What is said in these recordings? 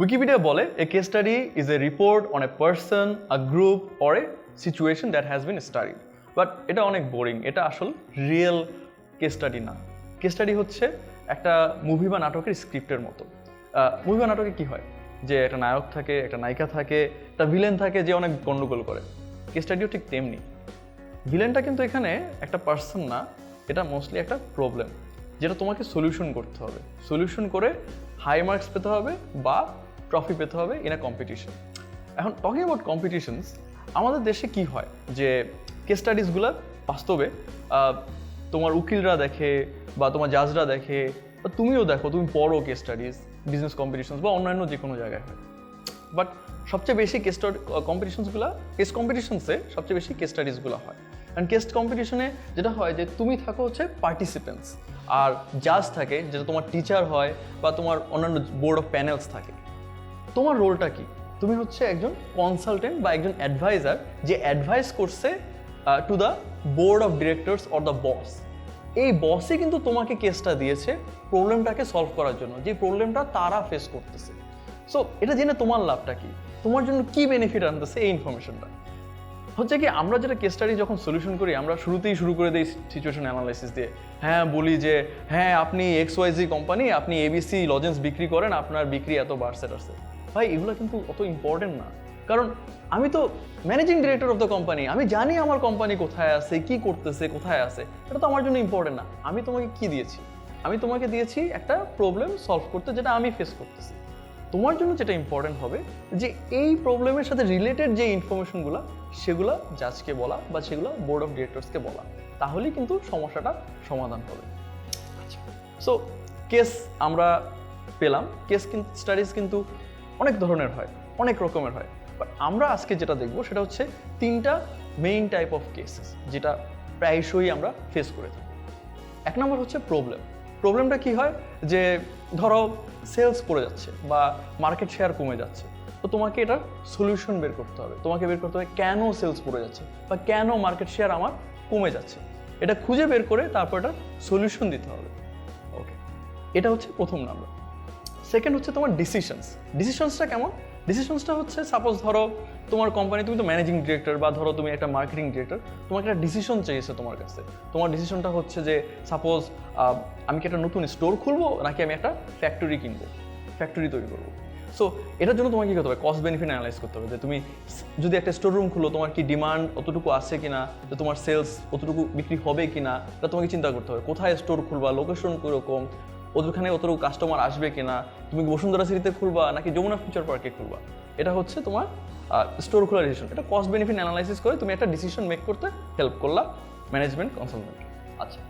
Wikipedia বলে a case study is a report on a person a group or a situation that has been studied but এটা অনেক boring এটা আসল real case study না। Case study হচ্ছে একটা movie বা নাটকের স্ক্রিপ্টের মতো। মুভি বা নাটকে কি হয়? যে একটা নায়ক থাকে, একটা নায়িকা থাকে, একটা ভিলেন থাকে, যে অনেক গন্ডগোল করে। কেস স্টাডিও ঠিক তেমনি। ভিলেনটা কিন্তু এখানে একটা পার্সন না, এটা মোস্টলি একটা প্রবলেম যেটা তোমাকে সলিউশন করতে হবে। সলিউশন করে হাই মার্কস পেতে হবে বা ট্রফি পেতে হবে ইন আ কম্পিটিশন এখন টকিং অ্যাবাউট কম্পিটিশনস আমাদের দেশে কি হয়? যে কেস স্টাডিজগুলো বাস্তবে তোমার উকিলরা দেখে বা তোমার জাজরা দেখে, বা তুমিও দেখো, তুমি পড়ো কেস স্টাডিজ বিজনেস কম্পিটিশনস বা অন্যান্য যে কোনো জায়গায় হয়। বাট সবচেয়ে বেশি কেস কম্পিটিশনসগুলো কেস কম্পিটিশনসে সবচেয়ে বেশি কেস স্টাডিজগুলো হয়। অ্যান্ড কেস কম্পিটিশনে যেটা হয় যে তুমি থাকো হচ্ছে পার্টিসিপেন্টস আর জাজ থাকে যেটা তোমার টিচার হয় বা তোমার অন্যান্য বোর্ড অফ প্যানেলস থাকে। তোমার রোলটা কি? তুমি হচ্ছে একজন কনসালটেন্ট বা একজন অ্যাডভাইজার যে অ্যাডভাইস করছে to the board of directors or the boss এই বসই কিন্তু তোমাকে কেসটা দিয়েছে প্রবলেমটাকে সলভ করার জন্য, যে প্রবলেমটা তারা ফেস করতেছে। সো এটা জেনে তোমার লাভটা কি? তোমার জন্য কি বেনিফিট আনতেছে এই ইনফরমেশনটা হচ্ছে কি, আমরা যেটা কেস স্টাডি যখন সলিউশন করি, আমরা শুরুতেই শুরু করে দিই সিচুয়েশন অ্যানালাইসিস দিয়ে। হ্যাঁ বলি যে হ্যাঁ আপনি এক্স ওয়াইজি কোম্পানি আপনি এবিসি লজেন্স বিক্রি করেন, আপনার বিক্রি এত বাড়ছে টাড়ছে ভাই, এগুলো কিন্তু অত ইম্পর্টেন্ট না। কারণ আমি তো managing director of the company আমি জানি আমার কোম্পানি কোথায় আছে, কি করতেছে, কোথায় আছে। এটা তো আমার জন্য ইম্পর্টেন্ট না। আমি তোমাকে কি দিয়েছি? আমি তোমাকে দিয়েছি একটা প্রবলেম সলভ করতে, যেটা আমি ফেস করতেছি। তোমার জন্য যেটা ইম্পর্টেন্ট হবে যে এই প্রবলেমের সাথে রিলেটেড যে ইনফরমেশনগুলো সেগুলো জাজকে বলা বা সেগুলো বোর্ড অফ ডিরেক্টরসকে বলা। তাহলেই কিন্তু সমস্যাটা সমাধান হবে। সো কেস আমরা পেলাম। কেস কিন্তু স্টাডিজ কিন্তু অনেক ধরনের হয়, অনেক রকমের হয়। বাট আমরা আজকে যেটা দেখব সেটা হচ্ছে তিনটা মেইন টাইপ অফ কেসেস যেটা প্রায়শই আমরা ফেস করে থাকি। এক নম্বর হচ্ছে প্রবলেম প্রবলেমটা কি হয়? যে ধরো সেলস পড়ে যাচ্ছে বা মার্কেট শেয়ার কমে যাচ্ছে। তো তোমাকে এটার সলিউশন বের করতে হবে। তোমাকে বের করতে হবে কেন সেলস পড়ে যাচ্ছে বা কেন মার্কেট শেয়ার আমার কমে যাচ্ছে। এটা খুঁজে বের করে তারপর এটা সলিউশন দিতে হবে। ওকে এটা হচ্ছে প্রথম নাম্বার সেকেন্ড হচ্ছে তোমার ডিসিশনস ডিসিশনসটা কেমন? ডিসিশনসটা হচ্ছে সাপোজ ধরো তোমার কোম্পানি তুমি তো ম্যানেজিং ডিরেক্টর বা ধরো তুমি একটা মার্কেটিং ডিরেক্টর তোমাকে একটা ডিসিশন চেয়েছে তোমার কাছে। তোমার ডিসিশনটা হচ্ছে যে সাপোজ আমি কি একটা নতুন স্টোর খুলবো নাকি আমি একটা ফ্যাক্টরি কিনবো ফ্যাক্টরি তৈরি করব? সো এটার জন্য তোমাকে কী করতে হবে? কস্ট বেনিফিট অ্যানালাইজ করতে হবে যে, তুমি যদি একটা স্টোর রুম খুলো, তোমার কি ডিমান্ড অতটুকু আছে কিনা, যে তোমার সেলস অতটুকু বিক্রি হবে কিনা, এটা তোমাকে চিন্তা করতে হবে। কোথায় স্টোর খুলবা? লোকেশন কীরকম? ওখানে অতটুকু কাস্টমার আসবে কিনা? তুমি বসুন্ধরা সিটিতে খুলবা নাকি যমুনা ফিউচার পার্কে খুলবা? এটা হচ্ছে তোমার স্টোর খোলার ডিসিশন এটা কস্ট বেনিফিট অ্যানালাইসিস করে তুমি একটা ডিসিশন মেক করতে হেল্প করলা ম্যানেজমেন্ট কনসালটেন্ট আচ্ছা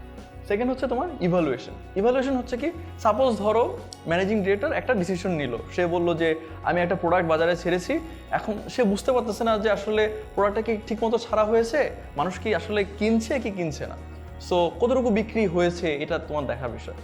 সেকেন্ড হচ্ছে তোমার ইভালুয়েশন ইভালুয়েশন হচ্ছে কি সাপোজ ধরো ম্যানেজিং ডিরেক্টর একটা ডিসিশন নিল। সে বলল যে, আমি একটা প্রোডাক্ট বাজারে ছেড়েছি। এখন সে বুঝতে পারতেছে না যে আসলে প্রোডাক্টটা কি ঠিকমতো ছাড়া হয়েছে? মানুষ কি আসলে কিনছে কি কিনছে না? সো কতটুকু বিক্রি হয়েছে? এটা তোমার দেখার বিষয়।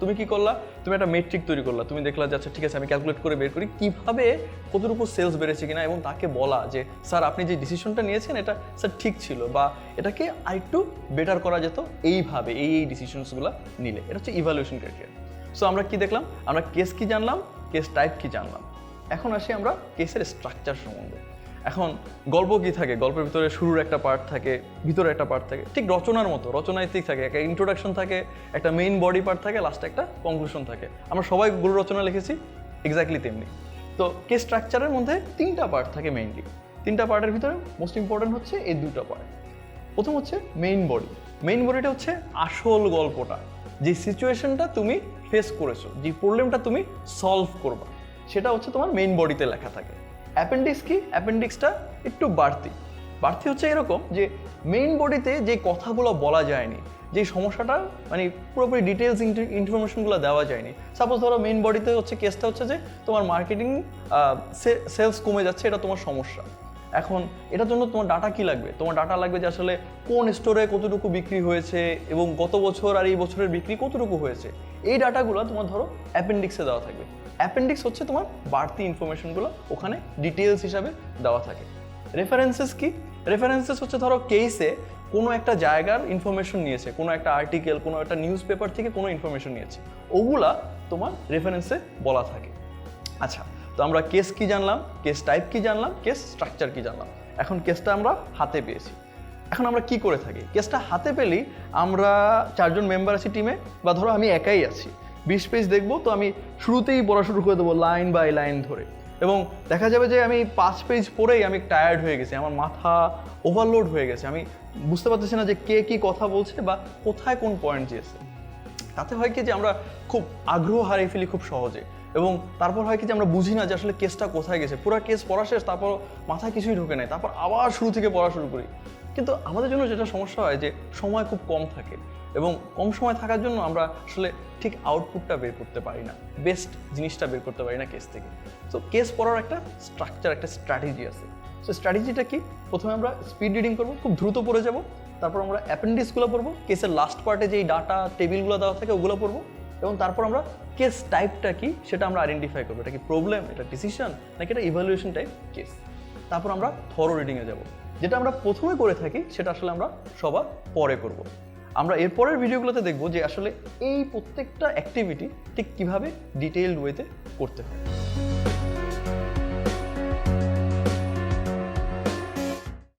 তুমি কি করলা? তুমি একটা মেট্রিক তৈরি করলা। তুমি দেখলা যে আচ্ছা ঠিক আছে, আমি ক্যালকুলেট করে বের করি। কীভাবে কতটুকু সেলস বেড়েছে কিনা এবং তাকে বলা যে, স্যার, আপনি যে ডিসিশনটা নিয়েছেন, এটা, স্যার, ঠিক ছিল বা এটাকে আরেকটু বেটার করা যেত। এইভাবে, এই এই ডিসিশনসগুলো নিলে। এটা হচ্ছে ইভ্যালুয়েশন ক্রাইটেরিয়া সো আমরা কি দেখলাম? আমরা কেস কি জানলাম? কেস টাইপ কি জানলাম? এখন আসি আমরা কেসের স্ট্রাকচার সম্বন্ধে। এখন গল্প কি থাকে? গল্পের ভিতরে শুরুর একটা পার্ট থাকে, ভিতরে একটা পার্ট থাকে, ঠিক রচনার মতো রচনায় ঠিক থাকে, একটা ইন্ট্রোডাকশন থাকে, একটা মেইন বডি পার্ট থাকে লাস্টে একটা কনক্লুশন থাকে। আমরা সবাই গুরু রচনা লিখেছি এক্স্যাক্টলি তেমনি। তো কে স্ট্রাকচারের মধ্যে তিনটা পার্ট থাকে মেইনলি তিনটা পার্টের ভিতরে মোস্ট ইম্পর্টেন্ট হচ্ছে এই দুটো পার্ট প্রথম হচ্ছে মেইন বডি মেইন বডিটা হচ্ছে আসল গল্পটা, যে সিচুয়েশনটা তুমি ফেস করেছ, যে প্রবলেমটা তুমি সলভ করবা। সেটা হচ্ছে তোমার মেইন বডিতে লেখা থাকে। অ্যাপেন্ডিক্স কি? অ্যাপেন্ডিক্সটা একটু বাড়তি। বাড়তি হচ্ছে এরকম যে মেইন বডিতে যে কথাগুলো বলা যায়নি, যে সমস্যাটা মানে পুরোপুরি ডিটেলস ইনফরমেশনগুলো দেওয়া যায়নি। সাপোজ ধরো মেইন বডিতে হচ্ছে কেসটা হচ্ছে যে তোমার মার্কেটিং সেলস কমে যাচ্ছে, এটা তোমার সমস্যা। এখন এটার জন্য তোমার ডাটা কি লাগবে? তোমার ডাটা লাগবে যে আসলে কোন স্টোরে কতটুকু বিক্রি হয়েছে এবং গত বছর আর এই বছরের বিক্রি কতটুকু হয়েছে? এই ডাটাগুলো তোমার ধরো অ্যাপেন্ডিক্সে দেওয়া থাকবে। অ্যাপেন্ডিক্স হচ্ছে তোমার বাড়তি ইনফরমেশনগুলো ওখানে ডিটেলস হিসাবে দেওয়া থাকে। রেফারেন্সেস কি? রেফারেন্সেস হচ্ছে ধরো কেসে কোনো একটা জায়গার ইনফরমেশন নিয়েছে, কোনো একটা আর্টিকেল কোনো একটা নিউজ পেপার থেকে কোনো ইনফরমেশন নিয়েছে। ওগুলা তোমার রেফারেন্সে বলা থাকে। আচ্ছা তো আমরা কেস কি জানলাম? কেস টাইপ কি জানলাম? কেস স্ট্রাকচার কি জানলাম? এখন কেসটা আমরা হাতে পেয়েছি। এখন আমরা কি করে থাকি? কেসটা হাতে পেলেই আমরা চারজন মেম্বার আছি টিমে বা ধরো আমি একাই আছি। বিশ পেজ দেখব, তো আমি শুরুতেই পড়া শুরু করে দেবো লাইন বাই লাইন ধরে। এবং দেখা যাবে যে আমি পাঁচ পেজ পড়েই আমি টায়ার্ড হয়ে গেছি, আমার মাথা ওভারলোড হয়ে গেছে। আমি বুঝতে পারতেছি না যে কে কি কথা বলছে বা কোথায় কোন পয়েন্ট দিয়েছে। তাতে হয় কি যে আমরা খুব আগ্রহ হারিয়ে ফেলি খুব সহজে। এবং তারপর হয় কি যে আমরা বুঝি না যে আসলে কেসটা কোথায় গেছে। পুরো কেস পড়া শেষ, তারপর মাথায় কিছুই ঢোকে নাই। তারপর আবার শুরু থেকে পড়া শুরু করি। কিন্তু আমাদের জন্য যেটা সমস্যা হয় যে সময় খুব কম থাকে। এবং কম সময় থাকার জন্য আমরা আসলে ঠিক আউটপুটটা বের করতে পারি না বেস্ট জিনিসটা বের করতে পারি না কেস থেকে। তো কেস পড়ার একটা স্ট্রাকচার একটা স্ট্র্যাটেজি আছে। সো স্ট্র্যাটেজিটা কি? প্রথমে আমরা স্পিড রিডিং করব, খুব দ্রুত পড়ে যাব, তারপর আমরা অ্যাপেন্ডিক্সগুলো পড়ব কেসের লাস্ট পার্টে যেই ডাটা টেবিলগুলো দেওয়া থাকে ওগুলো পড়ব, এবং তারপর আমরা কেস টাইপটা কি সেটা আমরা আইডেন্টিফাই করব। এটা কি প্রবলেম এটা ডিসিশন নাকি এটা ইভ্যালুয়েশন টাইপ কেস তারপর আমরা থরো রিডিংয়ে যাব। যেটা আমরা প্রথমে করে থাকি, সেটা আসলে আমরা সবার পরে করব। আমরা এরপরের ভিডিওগুলোতে দেখব যে আসলে এই প্রত্যেকটা অ্যাক্টিভিটি ঠিক কীভাবে ডিটেইলড ওয়েতে করতে হয়।